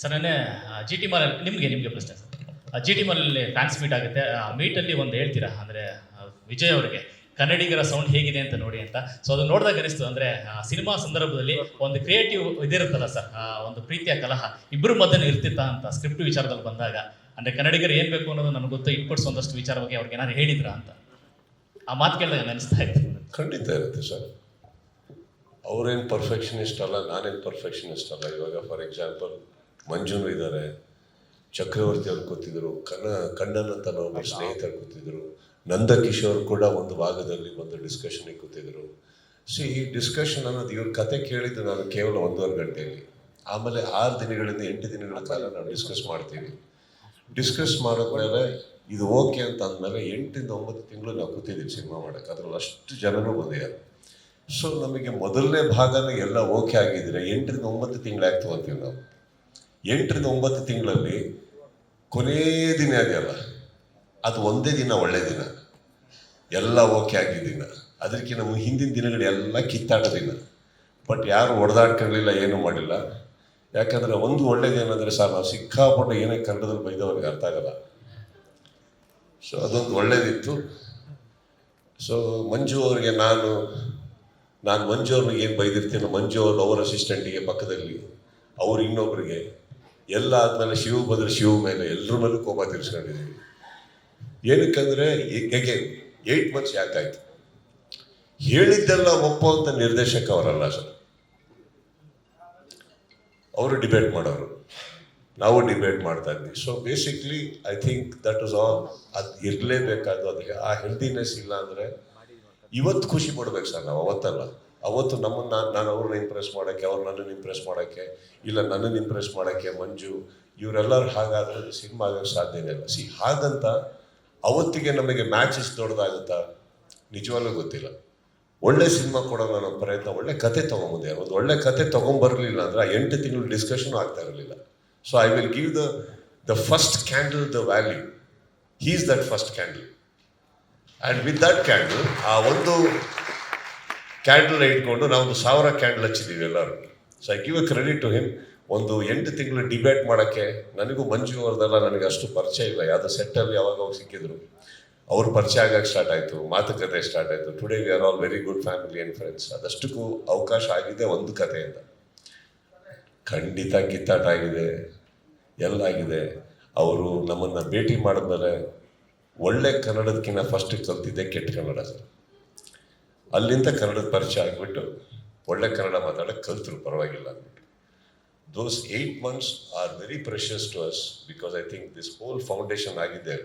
Sir, ನೆನ್ನೆ G T mall ನಿಮಗೆ ನಿಮಗೆ ಪ್ರಶ್ನೆ ಸರ್. ಜಿ ಟಿ ಮಾಲಲ್ಲಿ ಫ್ಯಾನ್ಸ್ ಮೀಟ್ ಆಗುತ್ತೆ. ಆ ಮೀಟಲ್ಲಿ ಒಂದು ಹೇಳ್ತೀರಾ? ಅಂದರೆ ವಿಜಯ್ ಅವರಿಗೆ. ಕನ್ನಡಿಗರ ಸೌಂಡ್ ಹೇಗಿದೆ ಅಂತ ನೋಡಿ ಅಂತ. ಸೊ ಅದು ನೋಡಿದಾಗ ಅನಿಸ್ತು ಅಂದರೆ ಸಿನಿಮಾ ಸಂದರ್ಭದಲ್ಲಿ ಒಂದು ಕ್ರಿಯೇಟಿವ್ ಇದಿರುತ್ತಲ್ಲ ಸರ್ ಒಂದು ಪ್ರೀತಿಯ ಕಲಹ. ಇಬ್ಬರು ಮಧ್ಯೆ ಇರ್ತಿತ್ತ ಅಂತ ಸ್ಕ್ರಿಪ್ಟ್ ವಿಚಾರದಲ್ಲಿ ಬಂದಾಗ, ಅಂದರೆ ಕನ್ನಡಿಗರು ಏನು ಬೇಕು ಅನ್ನೋದು ನನಗೆ ಗೊತ್ತು ಇಟ್ಕೊಡ್ಸ್ ಒಂದಷ್ಟು ವಿಚಾರ ಬಗ್ಗೆ ಅವ್ರಿಗೆ ಏನಾದ್ರು ಹೇಳಿದ್ರಾ ಅಂತ. ಆ ಮಾತು ಕೇಳಿದಾಗ ಅನಿಸ್ತಾ ಇತ್ತು. ಖಂಡಿತ ಇರುತ್ತೆ ಸರ್. ಅವರೇನು ಪರ್ಫೆಕ್ಷನಿಸ್ಟ್ ಅಲ್ಲ, ನಾನೇನು ಪರ್ಫೆಕ್ಷನಿಸ್ಟ್ ಅಲ್ಲ. ಇವಾಗ ಫಾರ್ ಎಕ್ಸಾಂಪಲ್ ಮಂಜುನು ಇದ್ದಾರೆ. ಚಕ್ರವರ್ತಿ ಅವ್ರು ಕೂತಿದ್ರು ಕನ್ನ ಕಣ್ಣನ್ ಅಂತ ನಾವು ಸ್ನೇಹಿತರು ಕೂತಿದ್ರು. ನಂದಕಿಶೋರ್ ಕೂಡ ಒಂದು ಭಾಗದಲ್ಲಿ ಒಂದು ಡಿಸ್ಕಷನ್ ಕೂತಿದ್ರು. ಸೊ ಈ ಡಿಸ್ಕಷನ್ ಅನ್ನೋದು ಇವ್ರ ಕತೆ ಕೇಳಿದ್ದು ನಾನು ಕೇವಲ ಒಂದೂವರೆ ಗಂಟೆಯಲ್ಲಿ. ಆಮೇಲೆ ಆರು ದಿನಗಳಿಂದ ಎಂಟು ದಿನಗಳ ಕಾಲ ನಾವು ಡಿಸ್ಕಸ್ ಮಾಡ್ತೀವಿ. ಡಿಸ್ಕಸ್ ಮಾಡಿದ್ಮೇಲೆ ಇದು ಓಕೆ ಅಂತ ಅಂದಮೇಲೆ ಎಂಟಿಂದ ಒಂಬತ್ತು ತಿಂಗಳು ನಾವು ಕೂತಿದ್ದೀವಿ ಸಿನಿಮಾ ಮಾಡೋಕ್ಕೆ. ಅದ್ರಲ್ಲಿ ಅಷ್ಟು ಜನನೂ ಬಂದಿದ್ದಾರೆ ಸೊ ನಮಗೆ ಮೊದಲನೇ ಭಾಗನ ಎಲ್ಲ ಓಕೆ ಆಗಿದ್ರೆ ಎಂಟರಿಂದ ಒಂಬತ್ತು ತಿಂಗಳಾಗಿ ತಗೋತೀವಿ ನಾವು. ಎಂಟರಿಂದ ಒಂಬತ್ತು ತಿಂಗಳಲ್ಲಿ ಕೊನೇ ದಿನ ಅದೆಯಲ್ಲ ಅದು ಒಂದೇ ದಿನ ಒಳ್ಳೆ ದಿನ. ಎಲ್ಲ ಓಕೆ ಆಗಿದ್ದ ದಿನ. ಅದಕ್ಕೆ ನಮ್ಮ ಹಿಂದಿನ ದಿನಗಳು ಎಲ್ಲ ಕಿತ್ತಾಟ ಬಟ್ ಯಾರು ಹೊಡೆದಾಡ್ಕೊಳ್ಳಿಲ್ಲ ಏನೂ ಮಾಡಿಲ್ಲ. ಯಾಕಂದರೆ ಒಂದು ಒಳ್ಳೇದೇನೆಂದರೆ ಸರ್, ನಾವು ಸಿಕ್ಕಾಪಟ್ಟೆ ಏನೇ ಕನ್ನಡದಲ್ಲಿ ಬೈದವ್ರಿಗೆ ಅರ್ಥ ಆಗಲ್ಲ. ಸೊ ಅದೊಂದು ಒಳ್ಳೇದಿತ್ತು. ಸೊ ಮಂಜು ಅವರಿಗೆ ನಾನು ನಾನು ಮಂಜು ಅವ್ರಿಗೆ ಏನು ಬೈದಿರ್ತೀನೋ, ಮಂಜು ಅವರು ಅವರ ಅಸಿಸ್ಟೆಂಟಿಗೆ ಪಕ್ಕದಲ್ಲಿ, ಅವ್ರು ಇನ್ನೊಬ್ರಿಗೆ ಎಲ್ಲ ಆದಮೇಲೆ ಶಿವ ಬಂದರೆ ಶಿವ ಮೇಲೆ ಎಲ್ಲರ ಮೇಲೂ ಕೋಪ ತೀರಿಸ್ಕೊಂಡಿದ್ದೀವಿ ಏನಕ್ಕಂದರೆ ಹೇಗೆ ಏಯ್ಟ್ ಮಂತ್ಸ್ ಯಾಕಾಯ್ತು ಹೇಳಿದ್ದೆಲ್ಲ ಒಪ್ಪುವಂಥ ನಿರ್ದೇಶಕ ಅವರಲ್ಲ ಸರ್. ಅವರು ಡಿಬೇಟ್ ಮಾಡೋರು. ನಾವು ಡಿಬೇಟ್ ಮಾಡ್ತಾ ಇದ್ವಿ. So basically I think that is all ಅದು ಇರಲೇಬೇಕಾದ್ದು ಅದಕ್ಕೆ ಆ ಹೆಲ್ದಿನೆಸ್ ಇಲ್ಲ ಅಂದರೆ ಇವತ್ತು ಖುಷಿ ಪಡ್ಬೇಕು ಸರ್ ನಾವು, ಅವತ್ತಲ್ಲ. ಅವತ್ತು ನಮ್ಮನ್ನು ನಾನು ಅವ್ರನ್ನ ಇಂಪ್ರೆಸ್ ಮಾಡೋಕ್ಕೆ, ಅವ್ರು ನನ್ನನ್ನು ಇಂಪ್ರೆಸ್ ಮಾಡೋಕ್ಕೆ, ಇಲ್ಲ ನನ್ನನ್ನು ಇಂಪ್ರೆಸ್ ಮಾಡೋಕ್ಕೆ ಮಂಜು, ಇವರೆಲ್ಲರೂ ಹಾಗಾದ್ರೆ ಸಿನಿಮಾ ಆಗೋಕ್ಕೆ ಸಾಧ್ಯನೇ ಇಲ್ಲ. ಸಿ ಹಾಗಂತ ಅವತ್ತಿಗೆ ನಮಗೆ ಮ್ಯಾಚಸ್ ದೊಡ್ಡದಾಗುತ್ತಾ ನಿಜವಾಗ್ಲೂ ಗೊತ್ತಿಲ್ಲ. ಒಳ್ಳೆ ಸಿನಿಮಾ ಕೊಡೋಣ ನಮ್ಮ ಪ್ರಯತ್ನ, ಒಳ್ಳೆ ಕತೆ ತೊಗೊಂಬಂದೆ. ಒಂದು ಒಳ್ಳೆ ಕತೆ ತೊಗೊಂಬರ್ಲಿಲ್ಲ ಅಂದರೆ ಆ ಎಂಟು ತಿಂಗಳು ಡಿಸ್ಕಷನ್ ಆಗ್ತಾ ಇರಲಿಲ್ಲ. So I will give the the first candle the value he's that first candle and with that candle ಆ ಒಂದು ಕ್ಯಾಂಡಲ್ ಇಟ್ಕೊಂಡು ನಾವು ಒಂದು ಸಾವಿರ ಕ್ಯಾಂಡಲ್ ಹಚ್ಚಿದ್ದೀವಿ ಎಲ್ಲರೂ. So I give a credit to him ಒಂದು ಎಂಟು ತಿಂಗಳು ಡಿಬೇಟ್ ಮಾಡೋಕ್ಕೆ ನನಗೂ ಮಂಜು ಅವ್ರದ್ದೆಲ್ಲ ನನಗೆ ಅಷ್ಟು ಪರಿಚಯ ಇಲ್ಲ. ಯಾವುದೋ ಸೆಟ್ಟಲ್ಲಿ ಯಾವಾಗ ಸಿಕ್ಕಿದ್ರು. ಅವ್ರ ಪರಿಚಯ ಆಗಕ್ಕೆ ಸ್ಟಾರ್ಟ್ ಆಯಿತು. ಮಾತುಕತೆ ಸ್ಟಾರ್ಟ್ ಆಯಿತು. Today we are all very good family and friends ಅದಷ್ಟಕ್ಕೂ ಅವಕಾಶ ಆಗಿದೆ ಒಂದು ಕಥೆಯಿಂದ ಖಂಡಿತ ಕಿತ್ತಾಟ ಆಗಿದೆ. ಎಲ್ಲ ಆಗಿದೆ. ಅವರು ನಮ್ಮನ್ನು ಭೇಟಿ ಮಾಡಿದ್ಮೇಲೆ ಒಳ್ಳೆ ಕನ್ನಡದಕ್ಕಿಂತ ಫಸ್ಟ್ ಕಲ್ತಿದ್ದೆ ಕೆಟ್ಟ ಕನ್ನಡ ಸರ್. ಅಲ್ಲಿಂದ ಕನ್ನಡದ ಪರಿಚಯ ಆಗಿಬಿಟ್ಟು ಒಳ್ಳೆ ಕನ್ನಡ ಮಾತಾಡೋಕ್ಕೆ ಕಲ್ತರು, ಪರವಾಗಿಲ್ಲ ಅಂದ್ಬಿಟ್ಟು. Those eight months are very precious to us because I think this whole foundation ಆಗಿದೆ